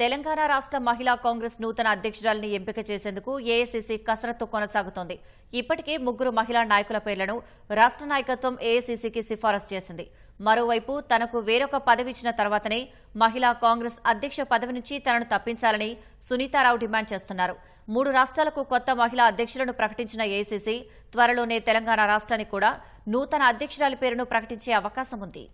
తెలంగాణ రాష్ట్ర మహిళా కాంగ్రెస్ నూతన అధ్యక్షురాలని ఎంపిక చేసేందుకు ఏఐసీసీ కసరత్తు కొనసాగుతోంది. ఇప్పటికే ముగ్గురు మహిళా నాయకుల పేర్లను రాష్ట్ర నాయకత్వం ఏఐసీసీకి సిఫారసు చేసింది. మరోవైపు తనకు వేరొక పదవి ఇచ్చిన తర్వాతనే మహిళా కాంగ్రెస్ అధ్యక్ష పదవి నుంచి తనను తప్పించాలని సునీతారావు డిమాండ్ చేస్తున్నారు. మూడు రాష్ట్రాలకు కొత్త మహిళా అధ్యక్షులను ప్రకటించిన ఏసీసీ త్వరలోనే తెలంగాణ రాష్ట్రానికి కూడా నూతన అధ్యక్షురాలి పేరును ప్రకటించే అవకాశం ఉంది.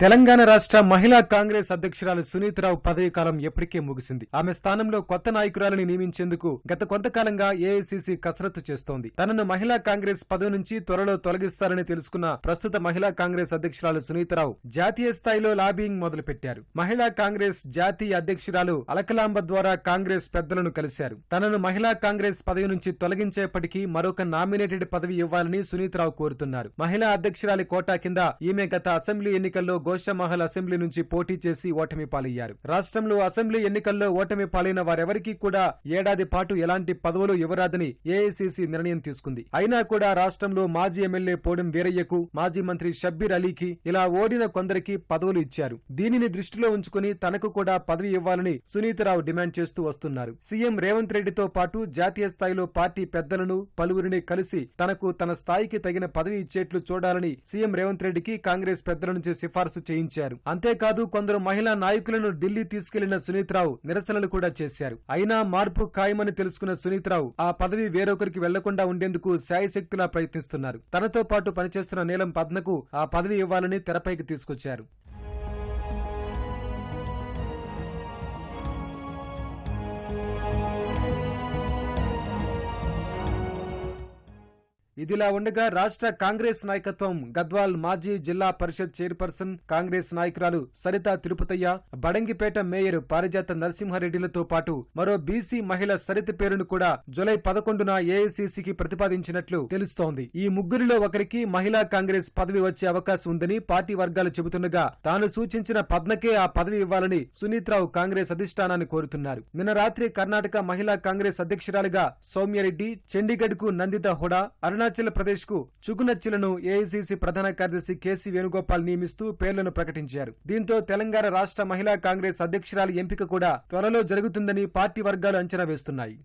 తెలంగాణ రాష్ట్ర మహిళా కాంగ్రెస్ అధ్యక్షురాలు సునీతరావు పదవీ కాలం ఎప్పటికే ముగిసింది. ఆమె స్థానంలో కొత్త నాయకురాలని నియమించేందుకు గత కొంతకాలంగా ఏఐసిసి కసరత్తు చేస్తోంది. తనను మహిళా కాంగ్రెస్ పదవి నుంచి త్వరలో తొలగిస్తారని తెలుసుకున్న ప్రస్తుత మహిళా కాంగ్రెస్ అధ్యక్షురాలు సునీతరావు జాతీయ స్థాయిలో లాబింగ్ మొదలుపెట్టారు. మహిళా కాంగ్రెస్ జాతీయ అధ్యక్షురాలు అలకలాంబ ద్వారా కాంగ్రెస్ పెద్దలను కలిశారు. తనను మహిళా కాంగ్రెస్ పదవి నుంచి తొలగించేప్పటికీ మరొక నామినేటెడ్ పదవి ఇవ్వాలని సునీతరావు కోరుతున్నారు. మహిళా అధ్యక్షురాలి కోటా కింద ఈమె గత అసెంబ్లీ ఎన్నికల్లో గోషమహల్ అసెంబ్లీ నుంచి పోటీ చేసి ఓటమి పాలయ్యారు. రాష్ట్రంలో అసెంబ్లీ ఎన్నికల్లో ఓటమి పాలైన వారెవరికీ కూడా ఏడాది పాటు ఎలాంటి పదవులు ఇవ్వరాదని ఏఐసిసి నిర్ణయం తీసుకుంది. అయినా కూడా రాష్ట్రంలో మాజీ ఎమ్మెల్యే పోడం వీరయ్యకు మాజీ మంత్రి షబ్బీర్ అలీకి ఇలా ఓడిన కొందరికి పదవులు ఇచ్చారు. దీనిని దృష్టిలో ఉంచుకుని తనకు కూడా పదవి ఇవ్వాలని సునీతరావు డిమాండ్ చేస్తూ వస్తున్నారు. సీఎం రేవంత్ రెడ్డితో పాటు జాతీయ స్థాయిలో పార్టీ పెద్దలను పలువురిని కలిసి తనకు తన స్థాయికి తగిన పదవి ఇచ్చేట్లు చూడాలని సీఎం రేవంత్ రెడ్డికి కాంగ్రెస్ పెద్దల నుంచి సిఫార్సు చేయించారు. అంతేకాదు కొందరు మహిళా నాయకులను ఢిల్లీ తీసుకెళ్ళిన సునీత్రావు నిరసనలు కూడా చేశారు. అయినా మార్పు ఖాయమని తెలుసుకున్న సునీత్రావు ఆ పదవి వేరొకరికి వెళ్ళకుండా ఉండేందుకు శాయశక్తిలా ప్రయత్నిస్తున్నారు. తనతో పాటు పనిచేస్తున్న నీలం పద్మకు ఆ పదవి ఇవ్వాలని తెరపైకి తీసుకొచ్చారు. ఇదిలా ఉండగా రాష్ట్ర కాంగ్రెస్ నాయకత్వం గద్వాల్ మాజీ జిల్లా పరిషత్ చైర్పర్సన్ కాంగ్రెస్ నాయకురాలు సరిత తిరుపతయ్య బడంగిపేట మేయర్ పారిజాత నరసింహారెడ్డిలతో పాటు మరో బీసీ మహిళ సరిత పేరును కూడా జులై పదకొండున ఏఐసీసీకి ప్రతిపాదించినట్లు తెలుస్తోంది. ఈ ముగ్గురిలో ఒకరికి మహిళా కాంగ్రెస్ పదవి వచ్చే అవకాశం ఉందని పార్టీ వర్గాలు చెబుతుండగా తాను సూచించిన పద్మకే ఆ పదవి ఇవ్వాలని సునీత్రావు కాంగ్రెస్ అధిష్టానాన్ని కోరుతున్నారు. నిన్న రాత్రి కర్ణాటక మహిళా కాంగ్రెస్ అధ్యక్షురాలిగా సౌమ్యారెడ్డి చండీగఢ్కు నందిత హుడా అరుణాచల్ ప్రదేశ్కు చుగునచ్చిలను ఏఐసీసీ ప్రధాన కార్యదర్శి కేసీ వేణుగోపాల్ నియమిస్తూ పేర్లను ప్రకటించారు. దీంతో తెలంగాణ రాష్ట్ర మహిళా కాంగ్రెస్ అధ్యక్షురాలి ఎంపిక కూడా త్వరలో జరుగుతుందని పార్టీ వర్గాలు అంచనా వేస్తున్నాయి.